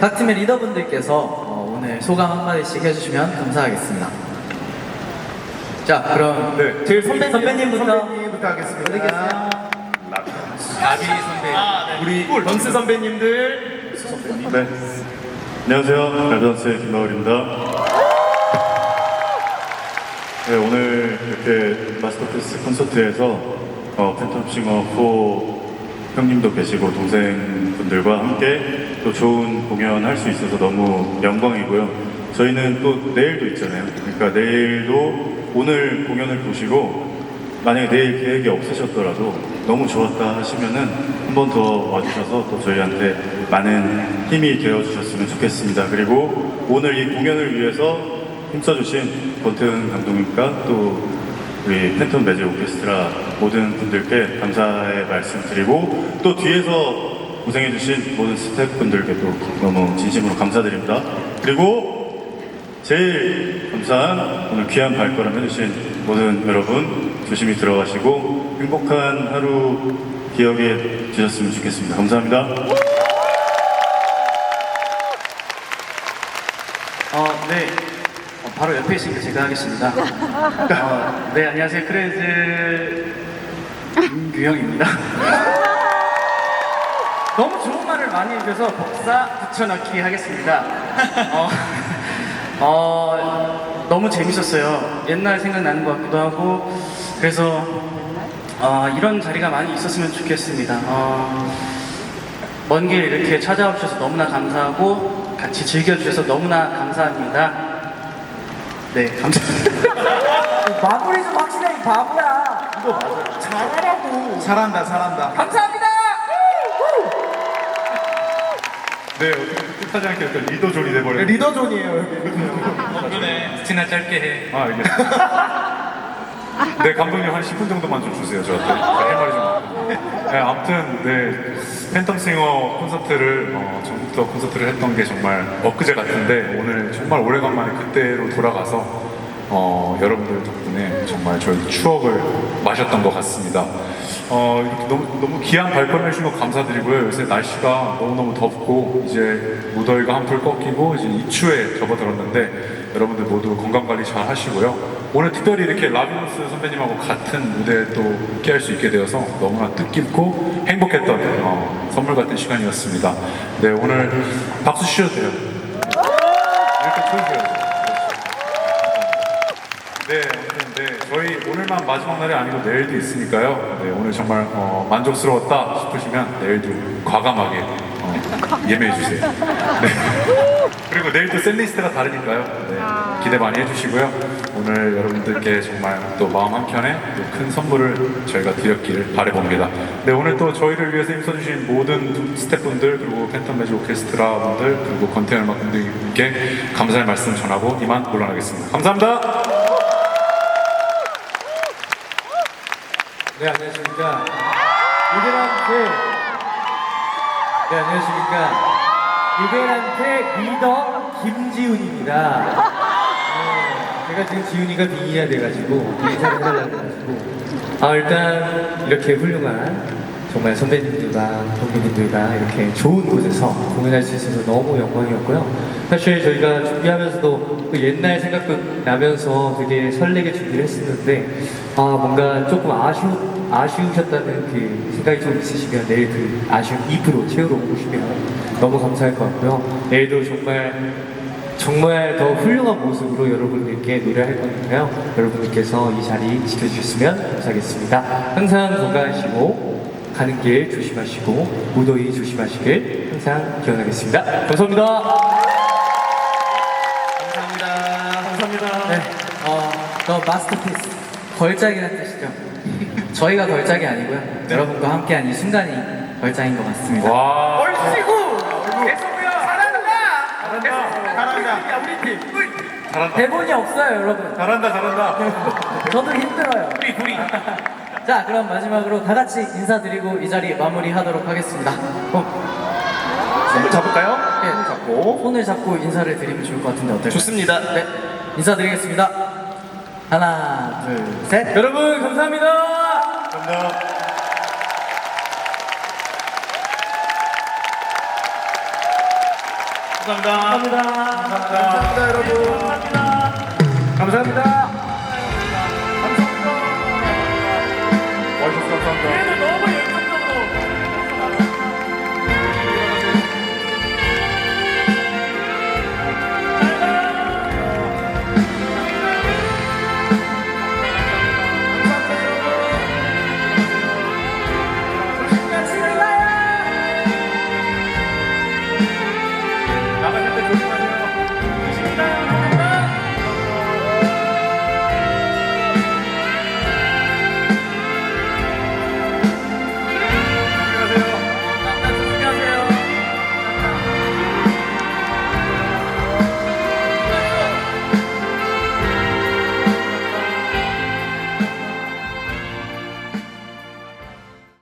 각 팀의 리더분들께서 어, 오늘 소감 한마디씩 해주시면 감사하겠습니다. 자, 그럼 네. 제일 선배, 선배님부터 선배님부터 하겠습니다. 나비 선배, 우리 런스 선배님들. 네. 안녕하세요. 벨던스의 김마을입니다. 네, 오늘 이렇게 마스터피스 콘서트에서 어, 팬텀싱어 4 형님도 계시고 동생분들과 함께 또 좋은 공연 할 수 있어서 너무 영광이고요. 저희는 또 내일도 있잖아요. 그러니까 내일도 오늘 공연을 보시고 만약에 내일 계획이 없으셨더라도 너무 좋았다 하시면은 한 번 더 와주셔서 또 저희한테 많은 힘이 되어 주셨으면 좋겠습니다. 그리고 오늘 이 공연을 위해서 힘써주신 권태은 감독님과 또 우리 팬톤 매직 오케스트라 모든 분들께 감사의 말씀 드리고 또 뒤에서 고생해주신 모든 스태프분들께도 너무 진심으로 감사드립니다. 그리고 제일 감사한 오늘 귀한 발걸음 해주신 모든 여러분 조심히 들어가시고 행복한 하루 기억해 주셨으면 좋겠습니다. 감사합니다. 어, 네. 어, 바로 옆에 있으니까 제가 하겠습니다. 어, 네, 안녕하세요. 크레이즈 임규형입니다. 너무 좋은 말을 많이 해주셔서 복사 붙여넣기 하겠습니다. 어, 어, 너무 재밌었어요. 옛날 생각나는 것 같기도 하고, 그래서 어, 이런 자리가 많이 있었으면 좋겠습니다. 어, 먼길 이렇게 찾아와 주셔서 너무나 감사하고 같이 즐겨주셔서 너무나 감사합니다. 네, 감사합니다. 마무리 좀 확실해, 이 바보야. 이거 맞아. 잘하라고. 잘한다, 잘한다. 감사합니다! 네, 어떻게 뜻하지 않게 약간 리더존이 돼버렸네. 리더존이에요, 여기. 그러네. 스티나 짧게 해. 아, 알겠습니다. 네, 감독님 한 10분 정도만 좀 주세요, 저한테. 할 말이 좀. 네, 아무튼, 네, 팬텀싱어 콘서트를, 어, 투어 콘서트를 했던 게 정말 엊그제 같은데, 오늘 정말 오래간만에 그때로 돌아가서, 어, 여러분들 덕분에 정말 저희 추억을 마셨던 것 같습니다. 어, 이렇게 너무, 너무 귀한 발걸음 해주신 거 감사드리고요. 요새 날씨가 너무너무 덥고, 이제 무더위가 한풀 꺾이고, 이제 이추에 접어들었는데, 여러분들 모두 건강관리 잘 하시고요. 오늘 특별히 이렇게 라비노스 선배님하고 같은 무대에 또 함께 할 수 있게 되어서 너무나 뜻깊고 행복했던 어, 선물 같은 시간이었습니다. 네, 오늘 박수 주셔도 돼요. 이렇게 쳐주세요. 네, 아무튼 네, 저희 오늘만 마지막 날이 아니고 내일도 있으니까요. 네, 오늘 정말 어, 만족스러웠다 싶으시면 내일도 과감하게 어, 예매해 주세요. 네. 그리고 내일도 셀리스트가 다르니까요. 네, 기대 많이 해주시고요. 오늘 여러분들께 정말 또 마음 한켠에 또 큰 선물을 저희가 드렸기를 바라봅니다. 네, 오늘 또 저희를 위해서 힘써주신 모든 스태프분들 그리고 팬텀 매직 오케스트라 분들 그리고 건태널 음악 분들께 감사의 말씀 전하고 이만 물러나겠습니다. 감사합니다. 네, 안녕하십니까. 유배란테, 네, 안녕하십니까. 유배란테 리더 김지훈입니다. 네, 제가 지금 지훈이가 빙의가 돼가지고, 인사를 해달라고 해가지고. 아, 일단, 이렇게 훌륭한 정말 선배님들과 동기님들과 이렇게 좋은 곳에서 공연할 수 있어서 너무 영광이었고요. 사실 저희가 준비하면서도 그 옛날 생각도 나면서 되게 설레게 준비를 했었는데 아 뭔가 조금 아쉬우, 아쉬우셨다는 그 생각이 좀 있으시면 내일 그 아쉬움 2% 채우러 오시면 너무 감사할 것 같고요. 내일도 정말 정말 더 훌륭한 모습으로 여러분들께 노래할 거니까요. 여러분들께서 이 자리 지켜주셨으면 감사하겠습니다. 항상 건강하시고 가는 길 조심하시고 무더위 조심하시길 항상 기원하겠습니다. 감사합니다. 감사합니다. 감사합니다. 네, 어, 더 마스터피스. 걸작이라는 뜻이죠. 저희가 걸작이 아니고요. 여러분과 함께한 이 순간이 걸작인 것 같습니다. 와. 얼씨구! 계속이야! 잘한다! 잘한다! 야, 우리 팀! 잘한다. 대본이 없어요, 여러분. 잘한다, 잘한다. 저도 힘들어요. 우리 둘이. 자, 그럼 마지막으로 다 같이 인사드리고 이 자리 마무리하도록 하겠습니다. 어, 손을 잡을까요? 예, 잡고 손을 잡고 인사를 드리면 좋을 것 같은데 어떨까요? 좋습니다. 네, 인사드리겠습니다. 하나, 둘, 셋. 여러분 감사합니다. 감사합니다. 감사합니다. 감사합니다. 감사합니다, 여러분. 감사합니다. 감사합니다. 와주셔서 감사합니다.